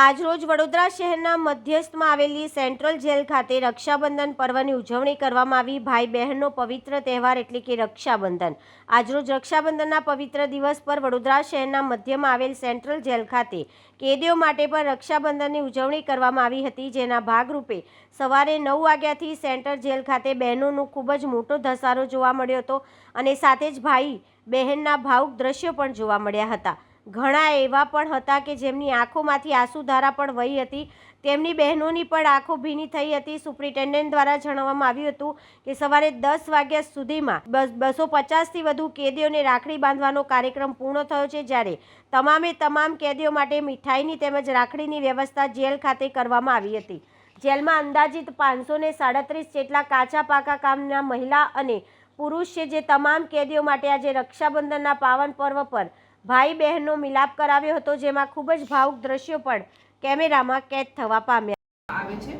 આજરોજ વડોદરા શહેરના મધ્યસ્થમાં આવેલી સેન્ટ્રલ જેલ ખાતે રક્ષાબંધન પર્વની ઉજવણી કરવામાં આવી. ભાઈ બહેનનો પવિત્ર તહેવાર એટલે કે રક્ષાબંધન. આજરોજ રક્ષાબંધનના પવિત્ર દિવસ પર વડોદરા શહેરના મધ્યમાં આવેલ સેન્ટ્રલ જેલ ખાતે કેદીઓ માટે પણ રક્ષાબંધનની ઉજવણી કરવામાં આવી હતી, જેના ભાગરૂપે સવારે નવ વાગ્યાથી સેન્ટ્રલ જેલ ખાતે બહેનોનો ખૂબ જ મોટો ધસારો જોવા મળ્યો હતો અને સાથે જ ભાઈ બહેનના ભાવુક દ્રશ્યો પણ જોવા મળ્યા હતા. ઘણા એવા પણ હતા કે જેમની આંખોમાંથી આંસુધારા પણ વહી હતી. તેમની બહેનોની પણ આંખો ભીની થઈ હતી. સુપ્રિન્ટેન્ડન્ટ દ્વારા જણાવવામાં આવ્યું હતું કે સવારે દસ વાગ્યા સુધીમાં બસ પચાસથી વધુ કેદીઓને રાખડી બાંધવાનો કાર્યક્રમ પૂર્ણ થયો છે, જ્યારે તમામે તમામ કેદીઓ માટે મીઠાઈની તેમજ રાખડીની વ્યવસ્થા જેલ ખાતે કરવામાં આવી હતી. જેલમાં અંદાજિત પાંચસો ને સાડત્રીસ જેટલા કાચા પાકા કામના મહિલા અને પુરુષ છે, જે તમામ કેદીઓ માટે આજે રક્ષાબંધનના પાવન પર્વ પર ભાઈ બહેનનો મિલાપ કરાવ્યો હતો જેમાં ખૂબ જ ભાવુક દ્રશ્યો પણ કેમેરામાં કેદ થવા પામ્યા. આવે છે.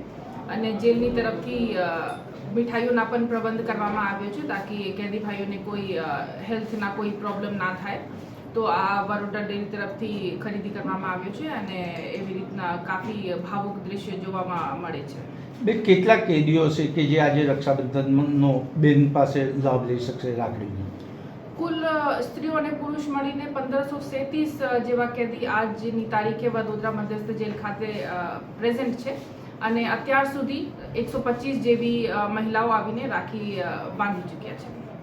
અને જેલની તરફથી મીઠાઈઓના પણ પ્રબંધ કરવામાં આવ્યો છે તાકી કેદી ભાઈઓને કોઈ હેલ્થના કોઈ પ્રોબ્લેમ ના થાય. તો આ બરોડા ડેરી તરફથી ખરીદી કરવામાં આવ્યો છે અને એવી રીતના કાફી ભાવુક દ્રશ્ય જોવામાં મળે છે. બે કેટલા કેદીઓ છે કે જે આજે રક્ષાબંધનનો બેન પાસે લાભ લઈ શકશે રાખડીનો કુલ સ્ત્રીઓ અને પુરુષ મળીને પંદરસો સેતીસ જેવા કેદી આજની તારીખે વડોદરા મધ્યસ્થ જેલ ખાતે પ્રેઝન્ટ છે. અને અત્યાર સુધી એકસો પચીસ જેવી મહિલાઓ આવીને રાખી બાંધી ચૂક્યા છે.